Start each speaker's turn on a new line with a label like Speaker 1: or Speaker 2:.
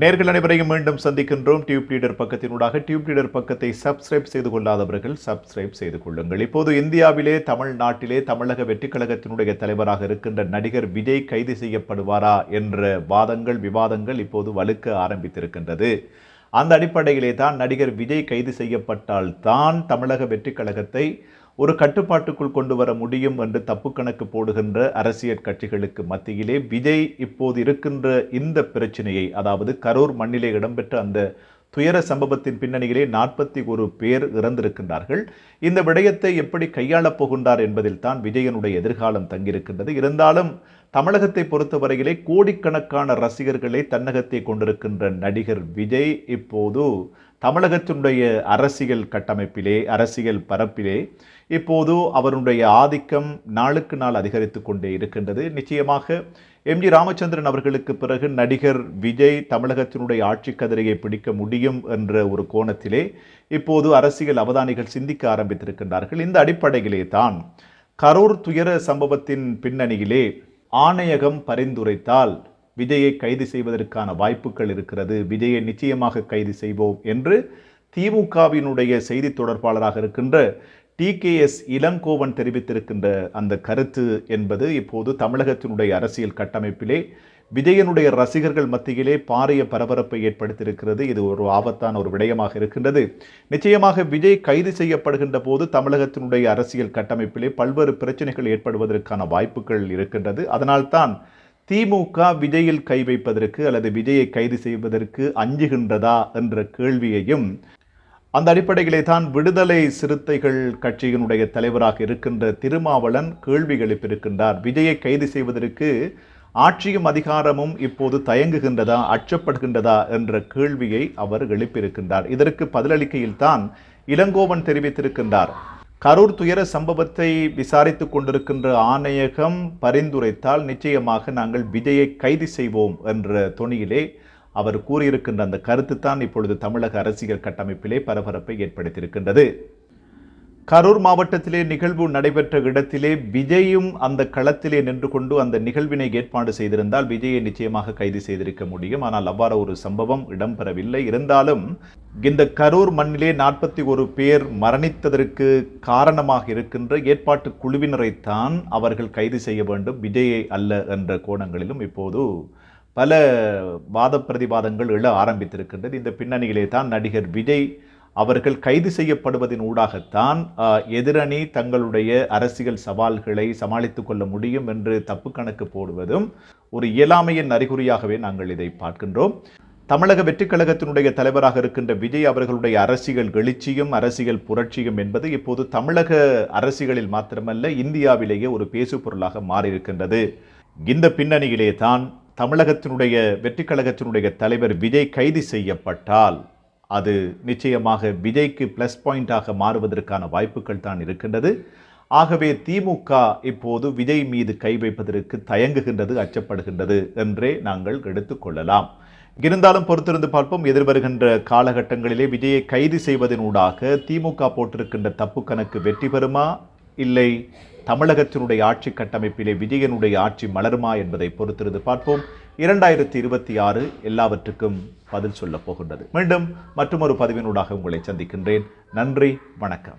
Speaker 1: நேர்கள் அனைவரையும் மீண்டும் சந்திக்கின்றோம். டியூப் லீடர் பக்கத்தினூடாக டியூப் லீடர் பக்கத்தை சப்ஸ்கிரைப் செய்து கொள்ளாதவர்கள் சப்ஸ்கிரைப் செய்து கொள்ளுங்கள். இப்போது இந்தியாவிலே தமிழ்நாட்டிலே தமிழக வெற்றிக் கழகத்தினுடைய தலைவராக இருக்கின்ற நடிகர் விஜய் கைது செய்யப்படுவாரா என்ற வாதங்கள் விவாதங்கள் இப்போது வலுக்க ஆரம்பித்திருக்கின்றது. அந்த அடிப்படையிலே தான் நடிகர் விஜய் கைது செய்யப்பட்டால் தான் தமிழக வெற்றிக் கழகத்தை ஒரு கட்டுப்பாட்டுக்குள் கொண்டு வர முடியும் என்று தப்பு கணக்கு போடுகின்ற அரசியல் கட்சிகளுக்கு மத்தியிலே விஜய் இப்போது இருக்கின்ற இந்த பிரச்சனையை அதாவது கரூர் மண்ணிலே இடம்பெற்ற அந்த துயர சம்பவத்தின் பின்னணியிலே நாற்பத்தி ஒரு பேர் இறந்திருக்கின்றார்கள். இந்த விடயத்தை எப்படி கையாளப் போகின்றார் என்பதில் தான் விஜயனுடைய எதிர்காலம் தங்கியிருக்கின்றது. இருந்தாலும் தமிழகத்தை பொறுத்தவரையிலே கோடிக்கணக்கான ரசிகர்களை தன்னகத்தை கொண்டிருக்கின்ற நடிகர் விஜய் இப்போது தமிழகத்தினுடைய அரசியல் கட்டமைப்பிலே அரசியல் பரப்பிலே இப்போது அவருடைய ஆதிக்கம் நாளுக்கு நாள் அதிகரித்து கொண்டே இருக்கின்றது. நிச்சயமாக எம் ஜி ராமச்சந்திரன் அவர்களுக்கு பிறகு நடிகர் விஜய் தமிழகத்தினுடைய ஆட்சி கதிரையை பிடிக்க முடியும் என்ற ஒரு கோணத்திலே இப்போது அரசியல் அவதானிகள் சிந்திக்க ஆரம்பித்திருக்கின்றார்கள். இந்த அடிப்படையிலே தான் கரூர் துயர சம்பவத்தின் பின்னணியிலே ஆணையகம் பரிந்துரைத்தால் விஜயை கைது செய்வதற்கான வாய்ப்புகள் இருக்கிறது. விஜயை நிச்சயமாக கைது செய்வோம் என்று திமுகவினுடைய செய்தி தொடர்பாளராக இருக்கின்ற டி கே எஸ் இளங்கோவன் தெரிவித்திருக்கின்ற அந்த கருத்து என்பது இப்போது தமிழகத்தினுடைய அரசியல் கட்டமைப்பிலே விஜயனுடைய ரசிகர்கள் மத்தியிலே பாரிய பரபரப்பை ஏற்படுத்தியிருக்கிறது. இது ஒரு ஆபத்தான ஒரு விடயமாக இருக்கின்றது. நிச்சயமாக விஜய் கைது செய்யப்படுகின்ற போது தமிழகத்தினுடைய அரசியல் கட்டமைப்பிலே பல்வேறு பிரச்சனைகள் ஏற்படுவதற்கான வாய்ப்புகள் இருக்கின்றது. அதனால்தான் திமுக விஜயில் கை வைப்பதற்கு அல்லது விஜயை கைது செய்வதற்கு அஞ்சுகின்றதா என்ற கேள்வியையும் அந்த அடிப்படையிலே தான் விடுதலை சிறுத்தைகள் கட்சியினுடைய தலைவராக இருக்கின்ற திருமாவளன் கேள்வி எழுப்பியிருக்கின்றார். விஜயை கைது செய்வதற்கு ஆட்சியும் அதிகாரமும் இப்போது தயங்குகின்றதா அச்சப்படுகின்றதா என்ற கேள்வியை அவர் எழுப்பியிருக்கின்றார். இதற்கு பதிலளிக்கையில் தான் இளங்கோவன் தெரிவித்திருக்கின்றார். கரூர் துயர சம்பவத்தை விசாரித்துக் கொண்டிருக்கின்ற ஆணையகம் பரிந்துரைத்தால் நிச்சயமாக நாங்கள் விஜயை கைது செய்வோம் என்ற தொனியிலே அவர் கூறியிருக்கின்ற அந்த கருத்து தான் இப்பொழுது தமிழக அரசியல் கட்டமைப்பிலே பரபரப்பை ஏற்படுத்தியிருக்கின்றது. கரூர் மாவட்டத்திலே நிகழ்வு நடைபெற்ற இடத்திலே விஜயும் அந்த களத்திலே நின்று கொண்டு அந்த நிகழ்வினை ஏற்பாடு செய்திருந்தால் விஜயை நிச்சயமாக கைது செய்திருக்க முடியும். ஆனால் அவ்வாறு ஒரு சம்பவம் இடம்பெறவில்லை. இருந்தாலும் இந்த கரூர் மண்ணிலே நாற்பத்தி ஒரு பேர் மரணித்ததற்கு காரணமாக இருக்கின்ற ஏற்பாட்டு குழுவினரைத்தான் அவர்கள் கைது செய்ய வேண்டும். விஜயை அல்ல என்ற கோணங்களிலும் இப்போது பல வாத பிரதிவாதங்கள் எழ ஆரம்பித்திருக்கின்றது. இந்த பின்னணியிலே தான் நடிகர் விஜய் அவர்கள் கைது செய்யப்படுவதன் ஊடாகத்தான் எதிரணி தங்களுடைய அரசியல் சவால்களை சமாளித்து கொள்ள முடியும் என்று தப்பு கணக்கு போடுவதும் ஒரு இயலாமையின் அறிகுறியாகவே நாங்கள் இதை பார்க்கின்றோம். தமிழக வெற்றிக் கழகத்தினுடைய தலைவராக இருக்கின்ற விஜய் அவர்களுடைய அரசியல் எழுச்சியும் அரசியல் புரட்சியும் என்பது இப்போது தமிழக அரசியலில் மாத்திரமல்ல இந்தியாவிலேயே ஒரு பேசு பொருளாக மாறியிருக்கின்றது. இந்த பின்னணியிலே தான் தமிழகத்தினுடைய வெற்றிக் கழகத்தினுடைய தலைவர் விஜய் கைது செய்யப்பட்டால் அது நிச்சயமாக விஜய்க்கு ப்ளஸ் பாயிண்டாக மாறுவதற்கான வாய்ப்புகள் தான் இருக்கின்றது. ஆகவே திமுக இப்போது விஜய் மீது கை வைப்பதற்கு தயங்குகின்றது அச்சப்படுகின்றது என்றே நாங்கள் எடுத்துக்கொள்ளலாம் இருந்தாலும் பொறுத்திருந்து பார்ப்போம். எதிர்வருகின்ற காலகட்டங்களிலே விஜயை கைது செய்வதனூடாக திமுக போட்டிருக்கின்ற தப்பு கணக்கு வெற்றி பெறுமா? இல்லை தமிழகத்தினுடைய ஆட்சி கட்டமைப்பிலே விஜயனுடைய ஆட்சி மலருமா என்பதை பொறுத்திருந்து பார்ப்போம். இரண்டாயிரத்தி இருபத்தி ஆறு எல்லாவற்றுக்கும் பதில் சொல்லப் போகின்றது. மீண்டும் மற்றொரு பதிவினூடாக உங்களை சந்திக்கின்றேன். நன்றி வணக்கம்.